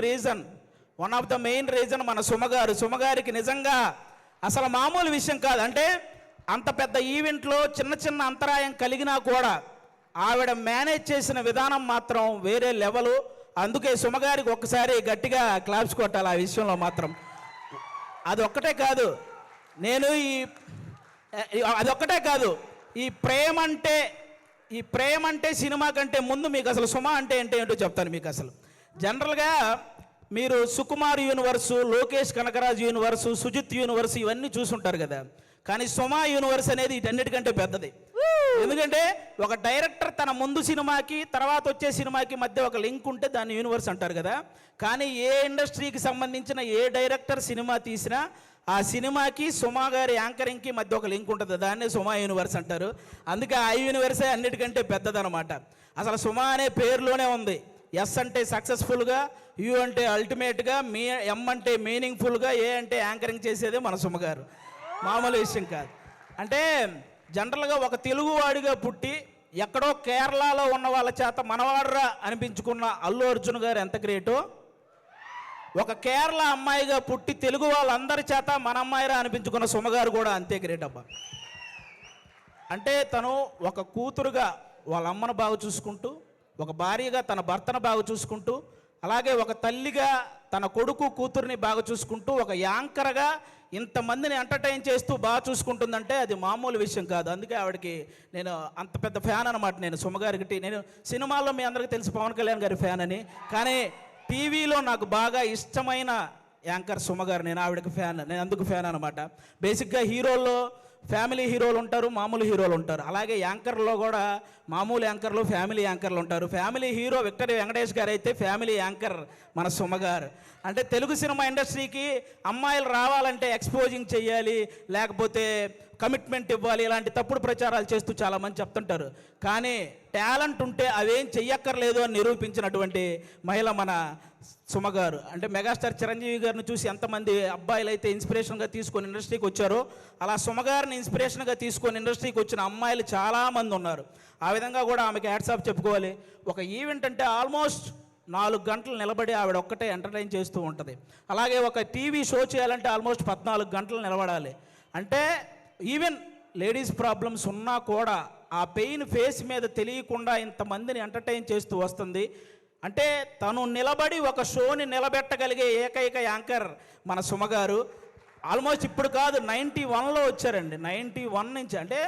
Reason one of the main reason మన సుమగారు సుమగారికి నిజంగా అసలు మామూలు విషయం కాదు. అంటే అంత పెద్ద ఈవెంట్లో చిన్న చిన్న అంతరాయం కలిగినా కూడా ఆవిడ మేనేజ్ చేసిన విధానం మాత్రం వేరే లెవెలు అందుకే సుమగారికి ఒక్కసారి గట్టిగా క్లాప్స్ కొట్టాలి ఆ విషయంలో మాత్రం. అది ఒక్కటే కాదు. నేను ఈ అదొక్కటే కాదు. ఈ ప్రేమ అంటే ఈ ప్రేమ అంటే సినిమా కంటే ముందు మీకు అసలు సుమ అంటే ఏంటో చెప్తాను మీకు అసలు. జనరల్గా మీరు Sukumar universe Lokesh Kanagaraj universe Sujeeth universe ఇవన్నీ చూసుంటారు కదా. కానీ సుమా యూనివర్స్ అనేది వీటన్నిటికంటే పెద్దది. ఎందుకంటే ఒక డైరెక్టర్ తన ముందు సినిమాకి తర్వాత వచ్చే సినిమాకి మధ్య ఒక లింక్ ఉంటే దాన్ని యూనివర్స్ అంటారు కదా. కానీ ఏ ఇండస్ట్రీకి సంబంధించిన ఏ డైరెక్టర్ సినిమా తీసినా ఆ సినిమాకి సుమా గారి యాంకరింగ్కి మధ్య ఒక లింక్ ఉంటుంది. దాన్నే సుమా యూనివర్స్ అంటారు. అందుకే ఆ యూనివర్సే అన్నిటికంటే పెద్దదనమాట. అసలు సుమా అనే పేరులోనే ఉంది. ఎస్ అంటే సక్సెస్ఫుల్గా యు అంటే అల్టిమేట్గా మీ ఎం అంటే మీనింగ్ఫుల్గా ఏ అంటే యాంకరింగ్ చేసేదే మన సుమ్మగారు మామూలు విషయం కాదు. అంటే జనరల్గా ఒక తెలుగువాడిగా పుట్టి ఎక్కడో కేరళలో ఉన్న వాళ్ళ చేత మనవాడరా అనిపించుకున్న అల్లు అర్జున్ గారు ఎంత గ్రేటో ఒక కేరళ అమ్మాయిగా పుట్టి తెలుగు వాళ్ళందరి చేత మన అమ్మాయిరా అనిపించుకున్న సుమగారు కూడా అంతే గ్రేట్ అబ్బా. అంటే తను ఒక కూతురుగా వాళ్ళ అమ్మను బాగా చూసుకుంటూ ఒక భార్యగా తన భర్తను బాగా చూసుకుంటూ అలాగే ఒక తల్లిగా తన కొడుకు కూతుర్ని బాగా చూసుకుంటూ ఒక యాంకర్గా ఇంతమందిని ఎంటర్టైన్ చేస్తూ బాగా చూసుకుంటుందంటే అది మామూలు విషయం కాదు. అందుకే ఆవిడకి నేను అంత పెద్ద ఫ్యాన్ అనమాట నేను సుమగారికి నేను సినిమాల్లో మీ అందరికీ తెలిసి పవన్ కళ్యాణ్ గారి ఫ్యాన్ అని. కానీ టీవీలో నాకు బాగా ఇష్టమైన యాంకర్ సుమగారు నేను ఆవిడకి ఫ్యాన్ నేను అందుకు ఫ్యాన్ అనమాట బేసిక్గా హీరోల్లో ఫ్యామిలీ హీరోలు ఉంటారు మామూలు హీరోలు ఉంటారు. అలాగే యాంకర్లో కూడా మామూలు యాంకర్లు ఫ్యామిలీ యాంకర్లు ఉంటారు. ఫ్యామిలీ హీరో విక్టరీ వెంకటేష్ గారు అయితే ఫ్యామిలీ యాంకర్ మన సుమగారు అంటే తెలుగు సినిమా ఇండస్ట్రీకి అమ్మాయిలు రావాలంటే ఎక్స్పోజింగ్ చేయాలి లేకపోతే కమిట్మెంట్ ఇవ్వాలి ఇలాంటి తప్పుడు ప్రచారాలు చేస్తూ చాలామంది చెప్తుంటారు. కానీ టాలెంట్ ఉంటే అవేం చెయ్యక్కర్లేదు అని నిరూపించినటువంటి మహిళ మన సుమగారు. అంటే మెగాస్టార్ చిరంజీవి గారిని చూసి ఎంతమంది అబ్బాయిలు అయితే ఇన్స్పిరేషన్గా తీసుకొని ఇండస్ట్రీకి వచ్చారో అలా సుమగారిని ఇన్స్పిరేషన్గా తీసుకొని ఇండస్ట్రీకి వచ్చిన అమ్మాయిలు చాలామంది ఉన్నారు. ఆ విధంగా కూడా ఆమెకి హ్యాట్సాప్ చెప్పుకోవాలి. ఒక ఈవెంట్ అంటే ఆల్మోస్ట్ నాలుగు గంటలు నిలబడి ఆవిడ ఒక్కటే ఎంటర్టైన్ చేస్తూ ఉంటుంది. అలాగే ఒక టీవీ షో చేయాలంటే ఆల్మోస్ట్ పద్నాలుగు గంటలు నిలబడాలి. అంటే ఈవెన్ లేడీస్ ప్రాబ్లమ్స్ ఉన్నా కూడా ఆ పెయిన్ ఫేస్ మీద తెలియకుండా ఇంతమందిని ఎంటర్టైన్ చేస్తూ వస్తుంది. అంటే తను నిలబడి ఒక షోని నిలబెట్టగలిగే ఏకైక యాంకర్ మన సుమగారు ఆల్మోస్ట్ ఇప్పుడు కాదు నైంటీ వన్లో వచ్చారండి. నైంటీ వన్ నుంచి అంటే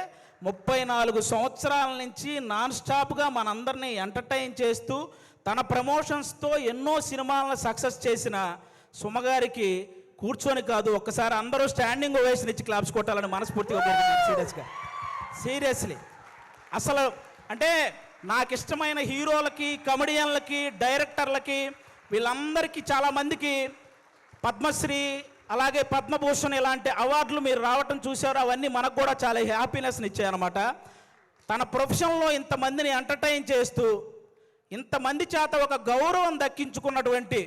ముప్పై నాలుగు సంవత్సరాల నుంచి నాన్ స్టాప్గా మనందరినీ ఎంటర్టైన్ చేస్తూ తన ప్రమోషన్స్తో ఎన్నో సినిమాలను సక్సెస్ చేసిన సుమగారికి కూర్చొని కాదు ఒక్కసారి అందరూ స్టాండింగ్ ఓవేషన్ ఇచ్చి క్లాప్స్ కొట్టాలని మనస్ఫూర్తిగా సీరియస్గా. సీరియస్లీ. అసలు అంటే నాకు ఇష్టమైన హీరోలకి కమెడియన్లకి డైరెక్టర్లకి వీళ్ళందరికీ చాలామందికి పద్మశ్రీ అలాగే పద్మభూషణ్ ఇలాంటి అవార్డులు మీరు రావటం చూశారు అవన్నీ మనకు కూడా చాలా హ్యాపీనెస్ని ఇచ్చాయన్నమాట. తన ప్రొఫెషన్లో ఇంతమందిని ఎంటర్టైన్ చేస్తూ ఇంతమంది చేత ఒక గౌరవం దక్కించుకున్నటువంటి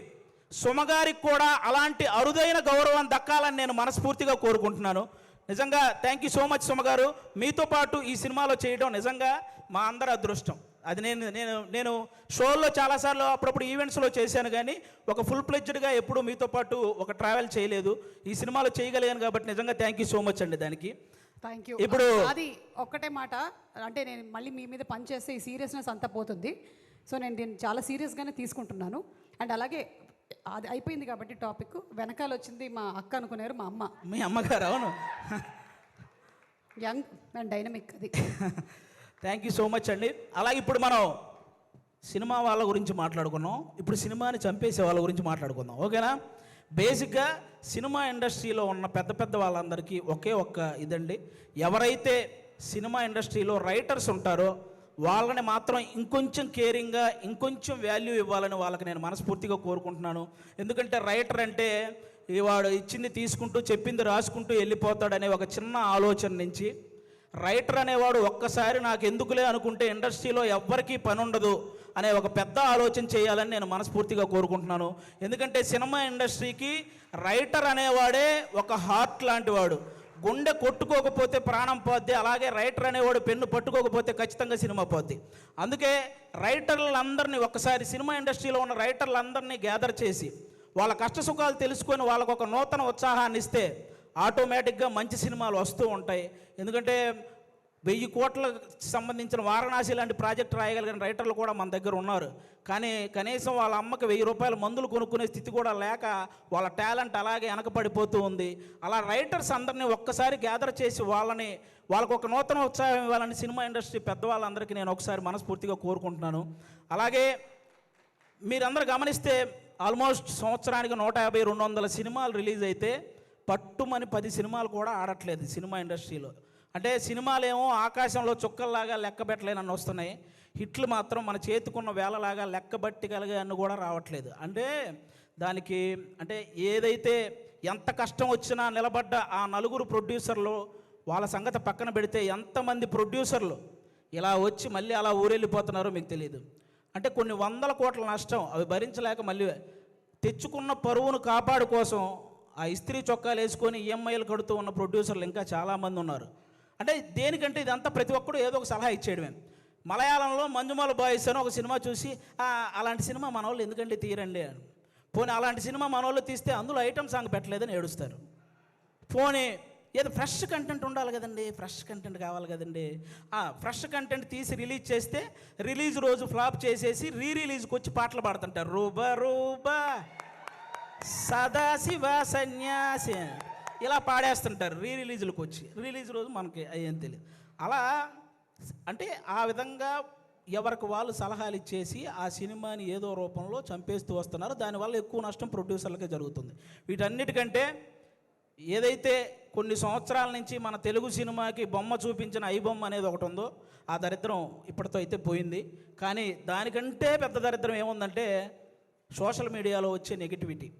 సుమగారికి కూడా అలాంటి అరుదైన గౌరవం దక్కాలని నేను మనస్ఫూర్తిగా కోరుకుంటున్నాను. నిజంగా థ్యాంక్ యూ సో మచ్ సుమగారు. మీతో పాటు ఈ సినిమాలో చేయడం నిజంగా మా అందరి అదృష్టం. అది నేను నేను నేను షోల్లో చాలాసార్లు అప్పుడప్పుడు ఈవెంట్స్లో చేశాను కానీ ఒక ఫుల్ ప్లెడ్జ్డ్గా ఎప్పుడూ మీతో పాటు ఒక ట్రావెల్ చేయలేదు. ఈ సినిమాలో చేయగలిగాను కాబట్టి నిజంగా థ్యాంక్ యూ సో మచ్ అండి దానికి. థ్యాంక్ యూ ఇప్పుడు- అది ఒక్కటే మాట. అంటే నేను మళ్ళీ మీ మీద పని చేస్తే ఈ సీరియస్నెస్ అంతా పోతుంది. సో నేను దీన్ని చాలా సీరియస్గానే తీసుకుంటున్నాను. అండ్ అలాగే అది అయిపోయింది కాబట్టి టాపిక్. వెనకాల వచ్చింది మా అక్క అనుకున్నారు మా అమ్మ. మీ అమ్మగారు అవును. యంగ్ అండ్ డైనమిక్ అది. థ్యాంక్ యూ సో మచ్ అండి. అలాగే ఇప్పుడు మనం సినిమా వాళ్ళ గురించి మాట్లాడుకున్నాం. ఇప్పుడు సినిమాని చంపేసే వాళ్ళ గురించి మాట్లాడుకుందాం. ఓకేనా? బేసిక్గా సినిమా ఇండస్ట్రీలో ఉన్న పెద్ద పెద్ద వాళ్ళందరికీ ఒకే ఒక్క ఇదండి. ఎవరైతే సినిమా ఇండస్ట్రీలో రైటర్స్ ఉంటారో వాళ్ళని మాత్రం ఇంకొంచెం కేరింగ్గా ఇంకొంచెం వాల్యూ ఇవ్వాలని వాళ్ళకి నేను మనస్ఫూర్తిగా కోరుకుంటున్నాను. ఎందుకంటే రైటర్ అంటే ఈ వాడు ఇచ్చింది తీసుకుంటూ చెప్పింది రాసుకుంటూ వెళ్ళిపోతాడనే ఒక చిన్న ఆలోచన నుంచి రైటర్ అనేవాడు ఒక్కసారి నాకు ఎందుకులే అనుకుంటే ఇండస్ట్రీలో ఎవ్వరికీ పని ఉండదు అనే ఒక పెద్ద ఆలోచన చేయాలని నేను మనస్ఫూర్తిగా కోరుకుంటున్నాను. ఎందుకంటే సినిమా ఇండస్ట్రీకి రైటర్ అనేవాడే ఒక హార్ట్ లాంటి వాడు. గుండె కొట్టుకోకపోతే ప్రాణం పోద్ది అలాగే రైటర్ అనేవాడు పెన్ను పట్టుకోకపోతే ఖచ్చితంగా సినిమా పోద్ది. అందుకే రైటర్లందరినీ ఒక్కసారి సినిమా ఇండస్ట్రీలో ఉన్న రైటర్లందరినీ గ్యాదర్ చేసి వాళ్ళ కష్ట సుఖాలు తెలుసుకొని వాళ్ళకు ఒక నూతన ఉత్సాహాన్ని ఇస్తే ఆటోమేటిక్గా మంచి సినిమాలు వస్తూ ఉంటాయి. ఎందుకంటే వెయ్యి కోట్లకు సంబంధించిన వారణాసి లాంటి ప్రాజెక్ట్ రాయగలిగిన రైటర్లు కూడా మన దగ్గర ఉన్నారు. కానీ కనీసం వాళ్ళ అమ్మకి వెయ్యి రూపాయల మందులు కొనుక్కునే స్థితి కూడా లేక వాళ్ళ టాలెంట్ అలాగే వెనకపడిపోతూ ఉంది. అలా రైటర్స్ అందరినీ ఒక్కసారి గ్యాదర్ చేసి వాళ్ళని వాళ్ళకు ఒక నూతన ఉత్సాహం ఇవ్వాలని సినిమా ఇండస్ట్రీ పెద్దవాళ్ళందరికీ నేను ఒకసారి మనస్ఫూర్తిగా కోరుకుంటున్నాను. అలాగే మీరందరూ గమనిస్తే ఆల్మోస్ట్ సంవత్సరానికి నూట యాభై రెండు వందల సినిమాలు రిలీజ్ అయితే పట్టుమని పది సినిమాలు కూడా ఆడట్లేదు సినిమా ఇండస్ట్రీలో. అంటే సినిమాలేమో ఆకాశంలో చుక్కల్లాగా లెక్క పెట్టలేనని వస్తున్నాయి. హిట్లు మాత్రం మన చేతికున్న వేలలాగా లెక్క బట్టగలిగే అన్ని కూడా రావట్లేదు. అంటే దానికి అంటే ఏదైతే ఎంత కష్టం వచ్చినా నిలబడ్డ ఆ నలుగురు ప్రొడ్యూసర్లు వాళ్ళ సంగతి పక్కన పెడితే ఎంతమంది ప్రొడ్యూసర్లు ఇలా వచ్చి మళ్ళీ అలా ఊరెళ్ళిపోతున్నారో మీకు తెలియదు అంటే కొన్ని వందల కోట్ల నష్టం అవి భరించలేక మళ్ళీ తెచ్చుకున్న పరువును కాపాడు కోసం ఆ ఇస్త్రీ చొక్కాలు వేసుకొని ఈఎంఐలు కడుతూ ఉన్న ప్రొడ్యూసర్లు ఇంకా చాలామంది ఉన్నారు. అంటే దేనికంటే ఇదంతా ప్రతి ఒక్కడు ఏదో ఒక సలహా ఇచ్చేయడమే. మలయాళంలో మంజుమాల బాయ్స్ అని ఒక సినిమా చూసి అలాంటి సినిమా మన వాళ్ళు ఎందుకంటే తీరండి అని. పోనీ అలాంటి సినిమా మన వాళ్ళు తీస్తే అందులో ఐటమ్ సాంగ్ పెట్టలేదని ఏడుస్తారు. పోనీ ఏదో ఫ్రెష్ కంటెంట్ ఉండాలి కదండి ఫ్రెష్ కంటెంట్ కావాలి కదండి. ఆ ఫ్రెష్ కంటెంట్ తీసి రిలీజ్ చేస్తే రిలీజ్ రోజు ఫ్లాప్ చేసేసి రీ రిలీజ్కి వచ్చి పాటలు పాడుతుంటారు. రూబా రూబా సదాశివ సన్యాసి ఇలా పాడేస్తుంటారు రీ రిలీజ్లకు వచ్చి. రిలీజ్ రోజు మనకి అయ్యేం తెలియదు అలా అంటే ఆ విధంగా ఎవరికి వాళ్ళు సలహాలు ఇచ్చేసి ఆ సినిమాని ఏదో రూపంలో చంపేస్తూ వస్తున్నారు. దానివల్ల ఎక్కువ నష్టం ప్రొడ్యూసర్లకే జరుగుతుంది. వీటన్నిటికంటే ఏదైతే కొన్ని సంవత్సరాల నుంచి మన తెలుగు సినిమాకి బొమ్మ చూపించిన ఐ బొమ్మ అనేది ఒకటి ఉందో ఆ దరిద్రం ఇప్పటితో అయితే పోయింది. కానీ దానికంటే పెద్ద దరిద్రం ఏముందంటే సోషల్ మీడియాలో వచ్చే నెగిటివిటీ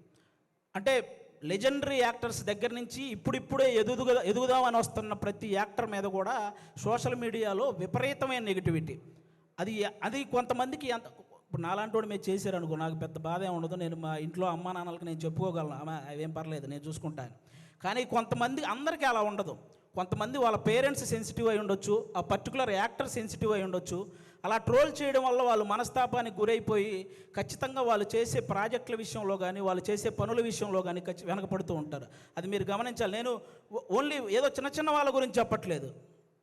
అంటే లెజెండరీ యాక్టర్స్ దగ్గర నుంచి ఇప్పుడిప్పుడే ఎదుగుదా ఎదుగుదామని వస్తున్న ప్రతి యాక్టర్ మీద కూడా సోషల్ మీడియాలో విపరీతమైన నెగిటివిటీ. అది అది కొంతమందికి ఎంత ఇప్పుడు నాలాంటి వాడు మీరు చేశారు అనుకో నాకు పెద్ద బాధ ఏమి ఉండదు. నేను మా ఇంట్లో అమ్మా నాన్నలకి నేను చెప్పుకోగలను. అవేం పర్లేదు నేను చూసుకుంటాను కానీ కొంతమంది అందరికీ అలా ఉండదు. కొంతమంది వాళ్ళ పేరెంట్స్ సెన్సిటివ్ అయి ఉండొచ్చు ఆ పర్టికులర్ యాక్టర్ సెన్సిటివ్ అయి ఉండొచ్చు. అలా ట్రోల్ చేయడం వల్ల వాళ్ళు మనస్తాపానికి గురైపోయి ఖచ్చితంగా వాళ్ళు చేసే ప్రాజెక్టుల విషయంలో కానీ వాళ్ళు చేసే పనుల విషయంలో కానీ ఖచ్చి వెనకపడుతూ ఉంటారు. అది మీరు గమనించాలి. నేను ఓన్లీ ఏదో చిన్న చిన్న వాళ్ళ గురించి చెప్పట్లేదు.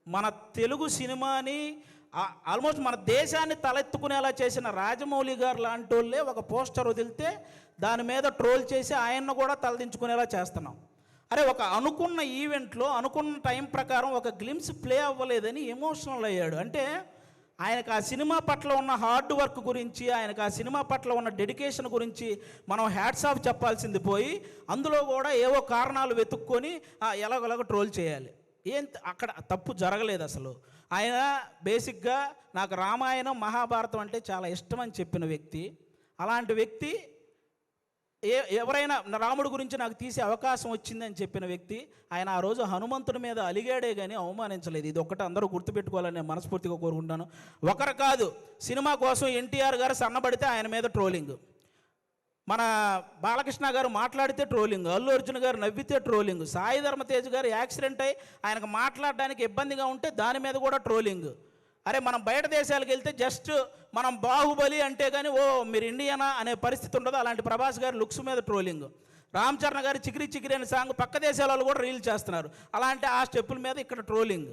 మన తెలుగు సినిమాని ఆల్మోస్ట్ మన దేశాన్ని తలెత్తుకునేలా చేసిన రాజమౌళి గారు లాంటి వాళ్ళే ఒక పోస్టర్ వదిలితే దాని మీద ట్రోల్ చేసి ఆయన్ను కూడా తలదించుకునేలా చేస్తున్నాం. అరే ఒక అనుకున్న ఈవెంట్లో అనుకున్న టైం ప్రకారం ఒక గ్లిమ్స్ ప్లే అవ్వలేదని ఎమోషనల్ అయ్యాడు. అంటే ఆయనకు ఆ సినిమా పట్ల ఉన్న హార్డ్ వర్క్ గురించి ఆయనకు ఆ సినిమా పట్ల ఉన్న డెడికేషన్ గురించి మనం హ్యాట్స్ ఆఫ్ చెప్పాల్సింది పోయి అందులో కూడా ఏవో కారణాలు వెతుక్కొని ఆ, ట్రోల్ చేయాలి. ఏం అక్కడ తప్పు జరగలేదు అసలు. ఆయన బేసిక్గా నాకు రామాయణం మహాభారతం అంటే చాలా ఇష్టం అని చెప్పిన వ్యక్తి. అలాంటి వ్యక్తి ఏ ఎవరైనా రాముడు రాముడి గురించి నాకు తీసే అవకాశం వచ్చిందని చెప్పిన వ్యక్తి ఆయన ఆ రోజు హనుమంతుడి మీద అలిగాడే కానీ అవమానించలేదు. ఇది ఒక్కటి అందరూ గుర్తుపెట్టుకోవాలని నేను మనస్ఫూర్తిగా కోరుకుంటాను ఒకరు కాదు సినిమా కోసం ఎన్టీఆర్ గారు సన్నబడితే ఆయన మీద ట్రోలింగ్. మన బాలకృష్ణ గారు మాట్లాడితే ట్రోలింగ్ అల్లు అర్జున్ గారు నవ్వితే ట్రోలింగ్ సాయి ధర్మతేజ్ గారు యాక్సిడెంట్ అయి ఆయనకు మాట్లాడడానికి ఇబ్బందిగా ఉంటే దాని మీద కూడా ట్రోలింగ్. అరే మనం బయట దేశాలకు వెళ్తే జస్ట్ మనం బాహుబలి అంటే కానీ ఓ మీరు ఇండియనా అనే పరిస్థితి ఉండదు. అలాంటి ప్రభాస్ గారి లుక్స్ మీద ట్రోలింగ్. రామ్ చరణ్ గారి చికిరి చికిరి అనే సాంగ్ పక్క దేశాల వాళ్ళు కూడా రీల్ చేస్తున్నారు. అలాంటి ఆ స్టెప్పుల మీద ఇక్కడ ట్రోలింగ్.